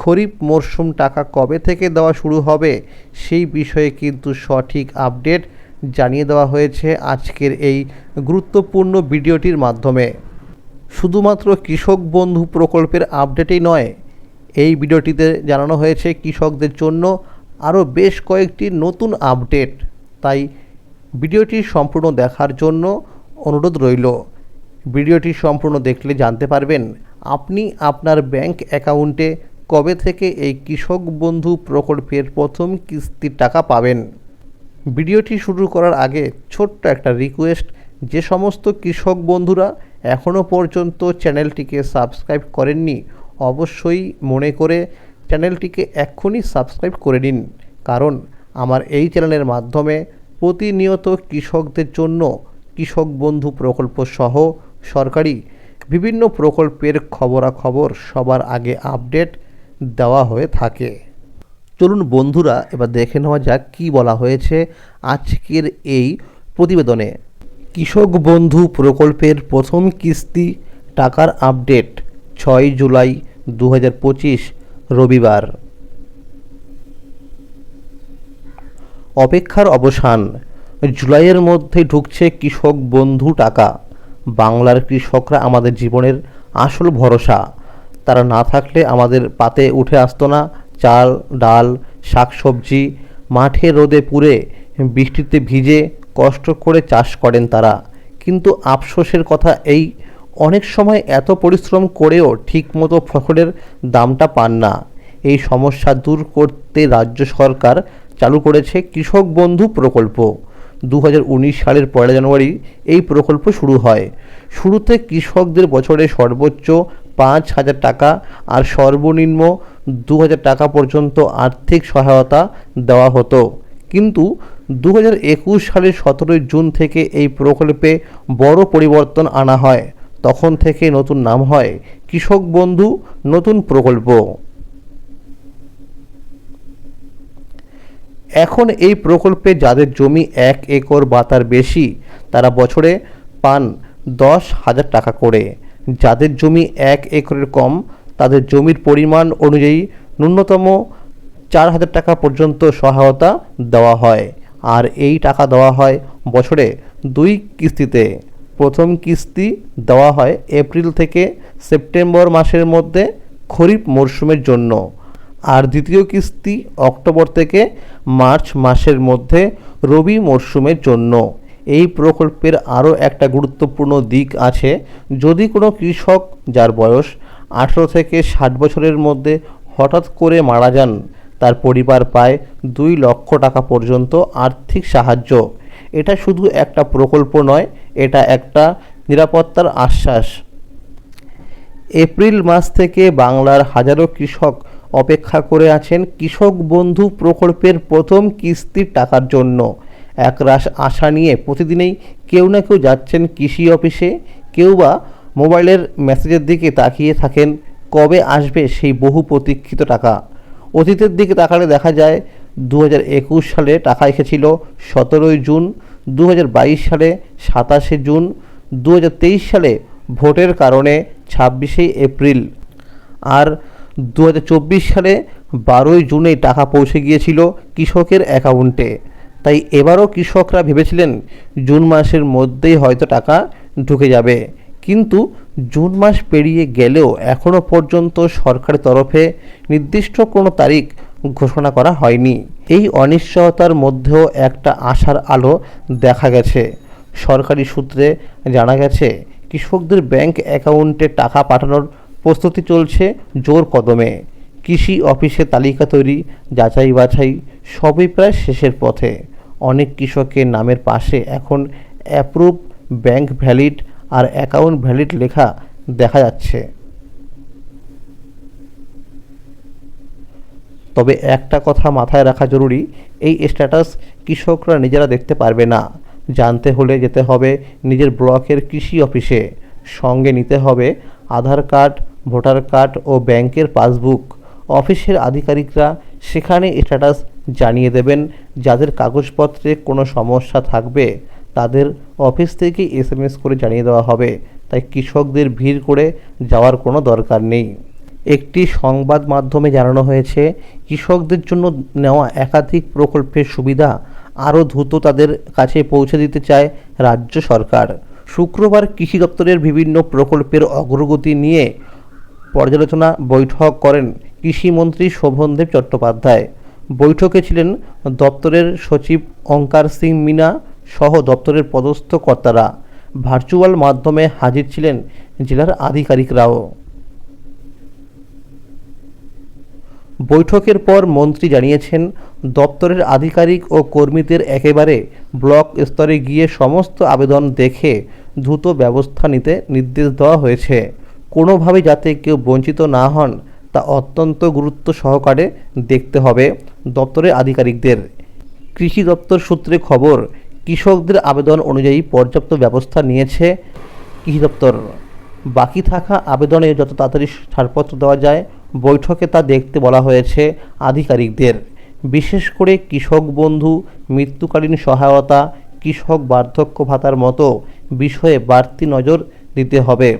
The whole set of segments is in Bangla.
খরিফ মরশুম টাকা কবে থেকে দেওয়া শুরু হবে সেই বিষয়ে কিন্তু সঠিক আপডেট জানিয়ে দেওয়া হয়েছে আজকের এই গুরুত্বপূর্ণ ভিডিওটির মাধ্যমে। শুধুমাত্র কৃষক বন্ধু প্রকল্পের আপডেটই নয়, এই ভিডিওটিতে জানানো হয়েছে কৃষকদের জন্য আরও বেশ কয়েকটি নতুন আপডেট। তাই ভিডিওটি সম্পূর্ণ দেখার জন্য অনুরোধ রইল। ভিডিওটি সম্পূর্ণ দেখলে জানতে পারবেন, আপনি আপনার ব্যাংক অ্যাকাউন্টে কবে থেকে এই কৃষক বন্ধু প্রকল্পের প্রথম কিস্তির টাকা পাবেন? ভিডিওটি শুরু করার আগে ছোট্ট একটা রিকোয়েস্ট যে সমস্ত কৃষক বন্ধুরা এখনও পর্যন্ত চ্যানেলটিকে সাবস্ক্রাইব করেননি, অবশ্যই মনে করে চ্যানেলটিকে এক্ষুনি সাবস্ক্রাইব করে নিন। কারণ আমার এই চ্যানেলের মাধ্যমে প্রতিনিয়ত কৃষকদের জন্য কৃষক বন্ধু প্রকল্প সহ সরকারি বিভিন্ন প্রকল্পের খবরাখবর সবার আগে আপডেট দেওয়া হয়ে থাকে। চলুন বন্ধুরা, এবার দেখে নেওয়া যাক কী বলা হয়েছে আজকের এই প্রতিবেদনে। কৃষক বন্ধু প্রকল্পের প্রথম কিস্তি টাকার আপডেট ছয় জুলাই দু হাজার পঁচিশ, রবিবার। অপেক্ষার অবসান, জুলাইয়ের মধ্যে ঢুকছে কৃষক বন্ধু টাকা। বাংলার কৃষকরা আমাদের জীবনের আসল ভরসা। তারা না থাকলে আমাদের পাতে উঠে আসতো না। চাল, ডাল, শাকসবজি, মাঠে রোদে পুড়ে বৃষ্টিতে ভিজে কষ্ট করে চাষ করেন তারা। কিন্তু আফসোসের কথা এই, অনেক সময় এত পরিশ্রম করেও ঠিকমতো ফসলের দামটা পান না। এই সমস্যা দূর করতে রাজ্য সরকার চালু করেছে কৃষক বন্ধু প্রকল্প। দু হাজার উনিশ সালের পয়লা জানুয়ারি এই প্রকল্প শুরু হয়। শুরুতে কৃষকদের বছরে সর্বোচ্চ পাঁচ হাজার টাকা আর সর্বনিম্ন দু হাজার টাকা পর্যন্ত আর্থিক সহায়তা দেওয়া হতো। কিন্তু দু হাজার একুশ সালের সতেরোই জুন থেকে এই প্রকল্পে বড় পরিবর্তন আনা হয়। তখন থেকে নতুন নাম হয় কৃষক বন্ধু নতুন প্রকল্প। এখন এই প্রকল্পে যাদের জমি এক একর বা তার বেশি, তারা বছরে পান দশ হাজার টাকা করে। যাদের জমি এক একরের কম, তাদের জমির পরিমাণ অনুযায়ী ন্যূনতম চার হাজার টাকা পর্যন্ত সহায়তা দেওয়া হয়। আর এই টাকা দেওয়া হয় বছরে দুই কিস্তিতে। প্রথম কিস্তি দেওয়া হয় এপ্রিল থেকে সেপ্টেম্বর মাসের মধ্যে খরিফ মরশুমের জন্য। আর দ্বিতীয় কিস্তি অক্টোবর থেকে মার্চ মাসের মধ্যে রবি মরশুমের জন্য। এই প্রকল্পের আরও একটা গুরুত্বপূর্ণ দিক আছে। যদি কোনো কৃষক যার বয়স আঠেরো থেকে ষাট বছরের মধ্যে হঠাৎ করে মারা যান, তার পরিবার পায় দুই লক্ষ টাকা পর্যন্ত আর্থিক সাহায্য। এটা শুধু একটা প্রকল্প নয়, এটা একটা নিরাপত্তার আশ্বাস। এপ্রিল মাস থেকে বাংলার হাজারো কৃষক অপেক্ষা করে আছেন কৃষক বন্ধু প্রকল্পের প্রথম কিস্তির টাকার জন্য। একরাশ আশা নিয়ে প্রতিদিনেই কেউ না কেউ যাচ্ছেন কৃষি অফিসে, কেউ বা মোবাইলের মেসেজের দিকে তাকিয়ে থাকেন কবে আসবে সেই বহু প্রতীক্ষিত টাকা। অতীতের দিকে তাকালে দেখা যায় দু সালে টাকা এসেছিল সতেরোই জুন দু হাজার বাইশ সালে সাতাশে জুন দু হাজার তেইশ সালে ভোটের কারণে ছাব্বিশে এপ্রিল। আর দু হাজার চব্বিশ সালে বারোই জুনে টাকা পৌঁছে গিয়েছিল কৃষকের অ্যাকাউন্টে। তাই এবারও কৃষকরা ভেবেছিলেন জুন মাসের মধ্যেই হয়তো টাকা ঢুকে যাবে। কিন্তু জুন মাস পেরিয়ে গেলেও এখনও পর্যন্ত সরকারের তরফে নির্দিষ্ট কোনো তারিখ ঘোষণা করা হয়নি। এই অনিশ্চয়তার মধ্যেও একটা আশার আলো দেখা গেছে। সরকারি সূত্রে জানা গেছে, কৃষকদের ব্যাংক অ্যাকাউন্টে টাকা পাঠানোর প্রস্তুতি চলছে জোর কদমে। কৃষি অফিসে তালিকা তৈরি যাচাই বাছাই সবই প্রায় শেষের পথে। অনেক কৃষকের নামের পাশে এখন অ্যাপ্রুভ ব্যাংক ভ্যালিড আর অ্যাকাউন্ট ভ্যালিড লেখা দেখা যাচ্ছে। তবে একটা কথা মাথায় রাখা জরুরি, এই স্ট্যাটাস কৃষকরা নিজেরা দেখতে পারবে না। জানতে হলে যেতে হবে নিজের ব্লকের কৃষি অফিসে। সঙ্গে নিতে হবে আধার কার্ড, ভোটার কার্ড ও ব্যাংকের পাসবুক। অফিসের আধিকারিকরা সেখানে স্ট্যাটাস জানিয়ে দেবেন, যাদের কাগজপত্রে কোনো সমস্যা থাকবে, তাদের অফিস থেকে এসএমএস করে জানিয়ে দেওয়া হবে। তাই কৃষকদের ভিড় করে যাওয়ার কোনো দরকার নেই। একটি সংবাদ মাধ্যমে জানানো হয়েছে, কৃষকদের জন্য নেওয়া একাধিক প্রকল্পের সুবিধা আরও দ্রুত তাদের কাছে পৌঁছে দিতে চায় রাজ্য সরকার। শুক্রবার কৃষি দপ্তরের বিভিন্ন প্রকল্পের অগ্রগতি নিয়ে পর্যালোচনা বৈঠক করেন কৃষিমন্ত্রী শোভনদেব চট্টোপাধ্যায়। বৈঠকে ছিলেন দপ্তরের সচিব অঙ্কার সিং মিনা সহ দপ্তরের পদস্থ কর্তারা। ভার্চুয়াল মাধ্যমে হাজির ছিলেন জেলার আধিকারিকরাও। বৈঠকের পর মন্ত্রী জানিয়েছেন, দপ্তরের আধিকারিক ও কর্মীদের একেবারে ব্লক স্তরে গিয়ে সমস্ত আবেদন দেখে দ্রুত ব্যবস্থা নিতে নির্দেশ দেওয়া হয়েছে। কোনোভাবে যাতে কেউ বঞ্চিত না হন তা অত্যন্ত গুরুত্ব সহকারে দেখতে হবে দপ্তরের আধিকারিকদের। কৃষি দপ্তর সূত্রে খবর, কৃষকদের আবেদন অনুযায়ী পর্যাপ্ত ব্যবস্থা নিয়েছে কৃষি দপ্তর। বাকি থাকা আবেদনে যত তাড়াতাড়ি ছাড়পত্র দেওয়া যায়, বৈঠকে তা দেখতে বলা হয়েছে আধিকারিকদের। বিশেষ করে কৃষক বন্ধু, মৃত্যুকালীন সহায়তা, কৃষক বার্ধক্য ভাতার মতো বিষয়ে বাড়তি নজর দিতে হবে।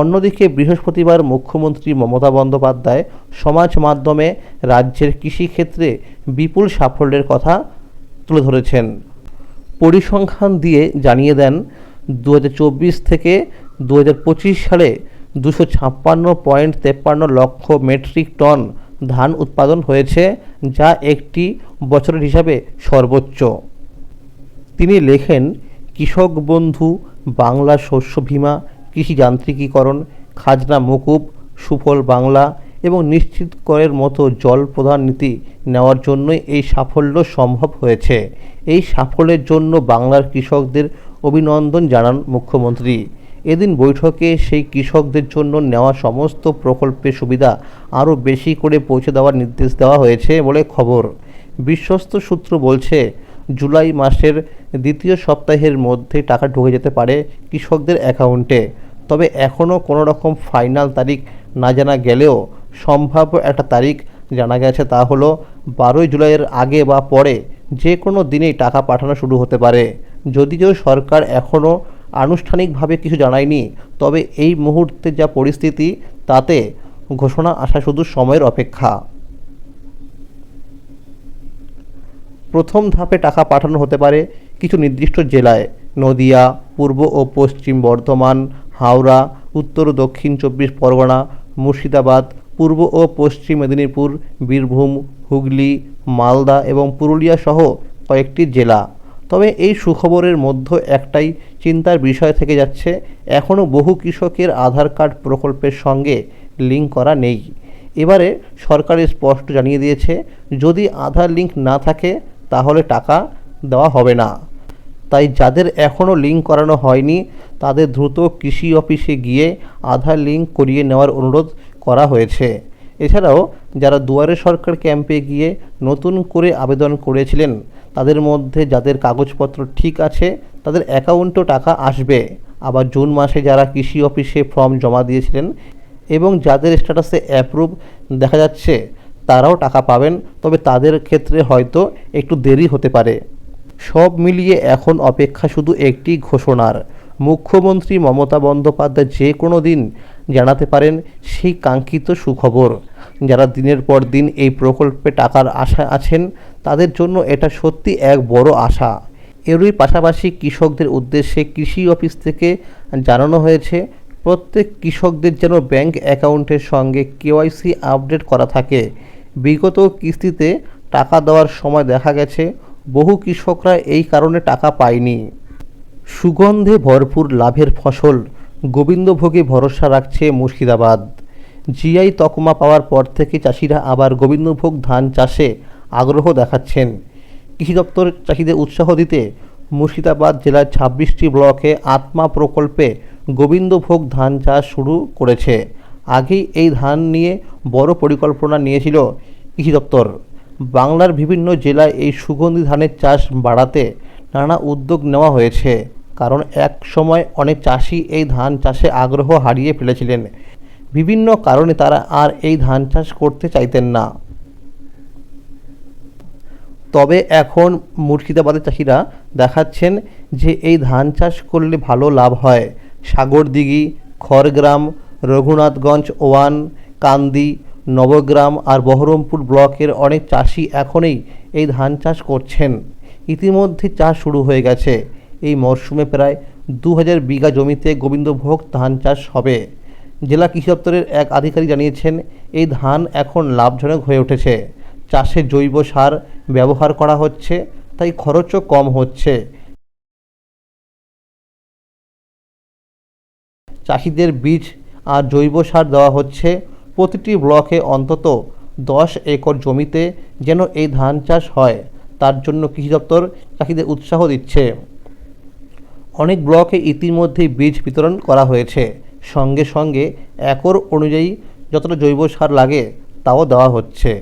অন্যদিকে বৃহস্পতিবার মুখ্যমন্ত্রী মমতা বন্দ্যোপাধ্যায় সমাজ মাধ্যমে রাজ্যের কৃষিক্ষেত্রে বিপুল সাফল্যের কথা তুলে ধরেছেন। পরিসংখ্যান দিয়ে জানিয়ে দেন দু হাজার চব্বিশ থেকে দু হাজার পঁচিশ সালে দুশো ছাপ্পান্ন পয়েন্ট তেপ্পান্ন লক্ষ মেট্রিক টন ধান উৎপাদন হয়েছে, যা একটি বছরের হিসাবে সর্বোচ্চ। তিনি লেখেন, কৃষক বন্ধু, বাংলা শস্য বীমা কৃষি যান্ত্রিকীকরণ, খাজনা মকুব, সুফল বাংলা এবং নিশ্চিত করের মতো জল প্রধান নীতি নেওয়ার জন্যই এই সাফল্য সম্ভব হয়েছে। এই সাফল্যের জন্য বাংলার কৃষকদের অভিনন্দন জানান মুখ্যমন্ত্রী। এদিন বৈঠকে সেই কৃষকদের জন্য নেওয়া সমস্ত প্রকল্পের সুবিধা আরও বেশি করে পৌঁছে দেওয়ার নির্দেশ দেওয়া হয়েছে বলে খবর। বিশ্বস্ত সূত্র বলছে জুলাই মাসের দ্বিতীয় সপ্তাহের মধ্যে টাকা ঢুকে যেতে পারে কৃষকদের অ্যাকাউন্টে। তবে এখনও কোনো রকম ফাইনাল তারিখ না জানা গেলেও সম্ভাব্য একটা তারিখ জানা গেছে তা হলো বারোই জুলাইয়ের আগে বা পরে যে কোনো দিনেই টাকা পাঠানো শুরু হতে পারে। যদিও সরকার এখনও আনুষ্ঠানিকভাবে কিছু জানায়নি, তবে এই মুহূর্তে যা পরিস্থিতি তাতে ঘোষণা আসা শুধু সময়ের অপেক্ষা। প্রথম ধাপে টাকা পাঠানো হতে পারে কিছু নির্দিষ্ট জেলায়। নদিয়া, পূর্ব ও পশ্চিম বর্ধমান, হাওড়া, উত্তর ও দক্ষিণ চব্বিশ পরগনা, মুর্শিদাবাদ, পূর্ব ও পশ্চিম মেদিনীপুর, বীরভূম, হুগলি, মালদা এবং পুরুলিয়া সহ কয়েকটি জেলা। তবে এই সুখবরের মধ্যে একটাই চিন্তার বিষয় থেকে যাচ্ছে, এখনও বহু কৃষকের আধার কার্ড প্রকল্পের সঙ্গে লিঙ্ক করা নেই। এবারে সরকার স্পষ্ট জানিয়ে দিয়েছে, যদি আধার লিঙ্ক না থাকে তাহলে টাকা দেওয়া হবে না। তাই যাদের এখনও লিঙ্ক করানো হয়নি, তাদের দ্রুত কৃষি অফিসে গিয়ে আধার লিঙ্ক করিয়ে নেওয়ার অনুরোধ করা হয়েছে। এছাড়াও, যারা দুয়ারে সরকার ক্যাম্পে গিয়ে নতুন করে আবেদন করেছিলেন, তাদের মধ্যে যাদের কাগজপত্র ঠিক আছে, তাদের অ্যাকাউন্টেও টাকা আসবে। আবার জুন মাসে যারা কৃষি অফিসে ফর্ম জমা দিয়েছিলেন এবং যাদের স্ট্যাটাসে অ্যাপ্রুভ দেখা যাচ্ছে তারাও টাকা পাবেন, তবে তাদের ক্ষেত্রে হয়তো একটু দেরি হতে পারে। সব মিলিয়ে এখন অপেক্ষা শুধু একটি ঘোষণার। মুখ্যমন্ত্রী মমতা বন্দ্যোপাধ্যায় যে কোনো দিন জানাতে পারেন সেই কাঙ্ক্ষিত সুখবর। যারা দিনের পর দিন এই প্রকল্পে টাকার আশা আছেন, তাদের জন্য এটা সত্যি এক বড় আশা। এরই পাশাপাশি কৃষকদের উদ্দেশ্যে কৃষি অফিস থেকে জানানো হয়েছে, প্রত্যেক কৃষকদের যেন ব্যাংক অ্যাকাউন্টের সঙ্গে কেওয়াইসি আপডেট করা থাকে। বিগত কিস্তিতে টাকা দেওয়ার সময় দেখা গেছে, বহু কৃষকরা এই কারণে টাকা পায়নি। সুগন্ধে ভরপুর লাভের ফসল, গোবিন্দভোগে ভরসা রাখছে মুর্শিদাবাদ। জিআই তকমা পাওয়ার পর থেকে চাষিরা আবার গোবিন্দভোগ ধান চাষে আগ্রহ দেখাচ্ছেন। কৃষি দপ্তর চাষিদের উৎসাহ দিতে মুর্শিদাবাদ জেলার ছাব্বিশটি ব্লকে আত্মা প্রকল্পে গোবিন্দভোগ ধান চাষ শুরু করেছে। আগেই এই ধান নিয়ে বড় পরিকল্পনা নিয়েছিল কৃষি দপ্তর। বাংলার বিভিন্ন জেলায় এই সুগন্ধি ধানের চাষ বাড়াতে নানা উদ্যোগ নেওয়া হয়েছে, কারণ এক সময় অনেক চাষি এই ধান চাষে আগ্রহ হারিয়ে ফেলেছিলেন। বিভিন্ন কারণে তারা আর এই ধান চাষ করতে চাইতেন না। তবে এখন মুর্শিদাবাদের চাষিরা দেখাচ্ছেন যে এই ধান চাষ করলে ভালো লাভ হয়। সাগরদিঘি, খড়গ্রাম রঘুনাথগঞ্জ, ওয়ান, কান্দি, নবগ্রাম আর বহরমপুর ব্লকের অনেক চাষি এখনই এই ধান চাষ করছেন। ইতিমধ্যে চাষ শুরু হয়ে গেছে। এই মরশুমে প্রায় দু হাজার বিঘা জমিতে গোবিন্দভোগ ধান চাষ হবে। জেলা কৃষি দপ্তরের এক আধিকারিক জানিয়েছেন, এই ধান এখন লাভজনক হয়ে উঠেছে। চাষে জৈব সার ব্যবহার করা হচ্ছে, তাই খরচও কম হচ্ছে। চাষিদের বীজ আর জৈব সার দেওয়া হচ্ছে প্রতিটি ব্লকে অন্তত দশ একর জমিতে যেন এই ধান চাষ হয়, তার জন্য কৃষি দপ্তর চাষিদের উৎসাহ দিচ্ছে। অনেক ব্লকে ইতিমধ্যেই বীজ বিতরণ করা হয়েছে। সঙ্গে সঙ্গে একর অনুযায়ী যতটা জৈব সার লাগে তাও দেওয়া হচ্ছে।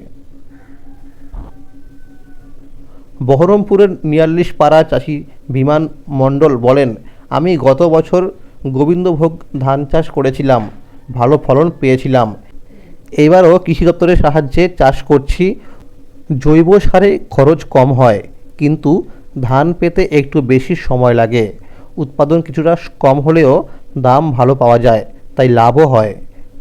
বহরমপুরের নিয়াল্লিশ পাড়া চাষি বিমান মণ্ডল বলেন, আমি গত বছর গোবিন্দভোগ ধান চাষ করেছিলাম, ভালো ফলন পেয়েছিলাম। এবারও কৃষি দপ্তরের সাহায্যে চাষ করছি। জৈব সারে খরচ কম হয়, কিন্তু ধান পেতে একটু বেশি সময় লাগে। উৎপাদন কিছুটা কম হলেও দাম ভালো পাওয়া যায়, তাই লাভও হয়।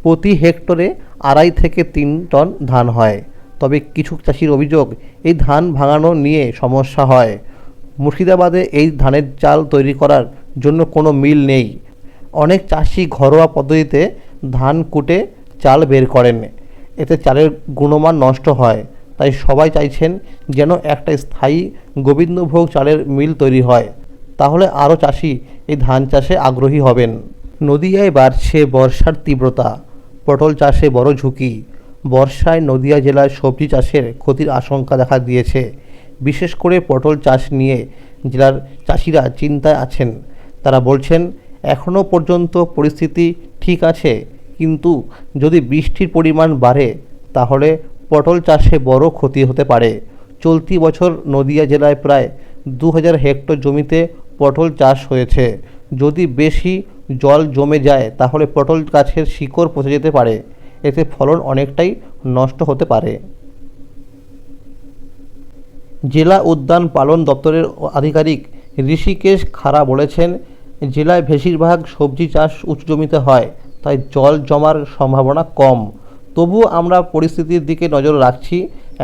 প্রতি হেক্টরে আড়াই থেকে তিন টন ধান হয়। তবে কিছু চাষির অভিযোগ, এই ধান ভাঙানো নিয়ে সমস্যা হয়। মুর্শিদাবাদে এই ধানের চাল তৈরি করার জন্য কোনো মিল নেই। অনেক চাষি ঘরোয়া পদ্ধতিতে ধান কুটে চাল বের করেন। এতে চালের গুণমান নষ্ট হয়। তাই সবাই চাইছেন যেন একটা স্থায়ী গোবিন্দভোগ চালের মিল তৈরি হয়। তাহলে আরও চাষি এই ধান চাষে আগ্রহী হবেন। নদিয়ায় বাড়ছে বর্ষার তীব্রতা। পটল চাষে বড় ঝুঁকি। বর্ষায় নদিয়া জেলায় সবজি চাষের ক্ষতির আশঙ্কা দেখা দিয়েছে। বিশেষ করে পটল চাষ নিয়ে জেলার চাষিরা চিন্তায় আছেন। তারা বলছেন এখনও পর্যন্ত পরিস্থিতি ঠিক আছে। কিন্তু যদি বৃষ্টির পরিমাণ বাড়ে, তাহলে পটল চাষে বড় ক্ষতি হতে পারে। চলতি বছর নদিয়া জেলায় প্রায় দু হাজার হেক্টর জমিতে পটল চাষ হয়েছে। যদি বেশি জল জমে যায়, তাহলে পটল গাছের শিকড় পচে যেতে পারে। এতে ফলন অনেকটাই নষ্ট হতে পারে। জেলা উদ্যান পালন দপ্তরের আধিকারিক ঋষিকেশ খাড়া বলেছেন জেলায় বেশিরভাগ সবজি চাষ উঁচু জমিতে হয়, তাই জল জমার সম্ভাবনা কম। তবুও আমরা পরিস্থিতির দিকে নজর রাখছি।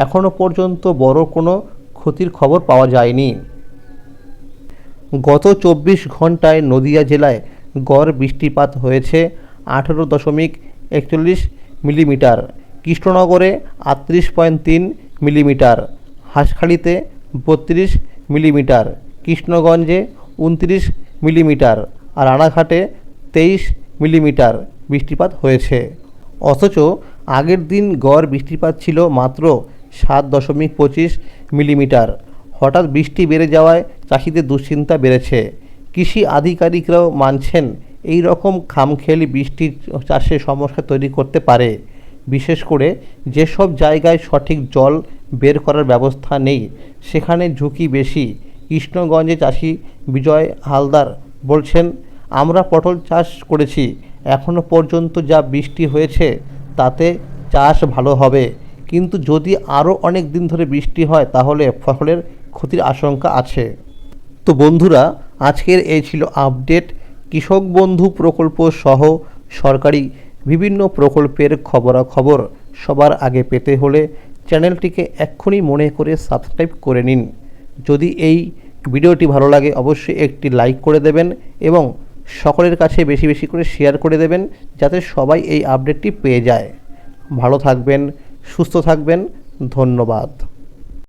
এখনও পর্যন্ত বড় কোনো ক্ষতির খবর পাওয়া যায়নি। গত চব্বিশ ঘন্টায় নদিয়া জেলায় গড় বৃষ্টিপাত হয়েছে আঠেরো দশমিক একচল্লিশ মিলিমিটার, কৃষ্ণনগরে আটত্রিশ পয়েন্ট তিন মিলিমিটার, হাঁসখালিতে বত্রিশ মিলিমিটার, কৃষ্ণগঞ্জে উনত্রিশ মিলিমিটার আর রানাঘাটে তেইশ মিলিমিটার বৃষ্টিপাত হয়েছে। অথচ আগের দিন গড় বৃষ্টিপাত ছিল মাত্র সাত দশমিক পঁচিশ মিলিমিটার। হঠাৎ বৃষ্টি বেড়ে যাওয়ায় চাষিদের দুশ্চিন্তা বেড়েছে। কৃষি আধিকারিকরাও মানছেন এই রকম খামখেয়ালি বৃষ্টি চাষে সমস্যা তৈরি করতে পারে। বিশেষ করে যেসব জায়গায় সঠিক জল বের করার ব্যবস্থা নেই, সেখানে ঝুঁকি বেশি। কৃষ্ণগঞ্জে চাষি বিজয় হালদার বলছেন, আমরা পটল চাষ করেছি এখনও পর্যন্ত যা বৃষ্টি হয়েছে তাতে চাষ ভালো হবে। কিন্তু যদি আরও অনেক দিন ধরে বৃষ্টি হয়, তাহলে ফসলের ক্ষতির আশঙ্কা আছে। তো বন্ধুরা, আজকের এই ছিল আপডেট। কৃষক বন্ধু প্রকল্প সহ সরকারি বিভিন্ন প্রকল্পের খবরাখবর সবার আগে পেতে হলে চ্যানেলটিকে এক্ষুনি মনে করে সাবস্ক্রাইব করে নিন। যদি এই ভিডিওটি ভালো লাগে, অবশ্যই একটি লাইক করে দেবেন এবং সকলের কাছে বেশি বেশি করে শেয়ার করে দেবেন, যাতে সবাই এই আপডেটটি পেয়ে যায়। ভালো থাকবেন, সুস্থ থাকবেন, ধন্যবাদ।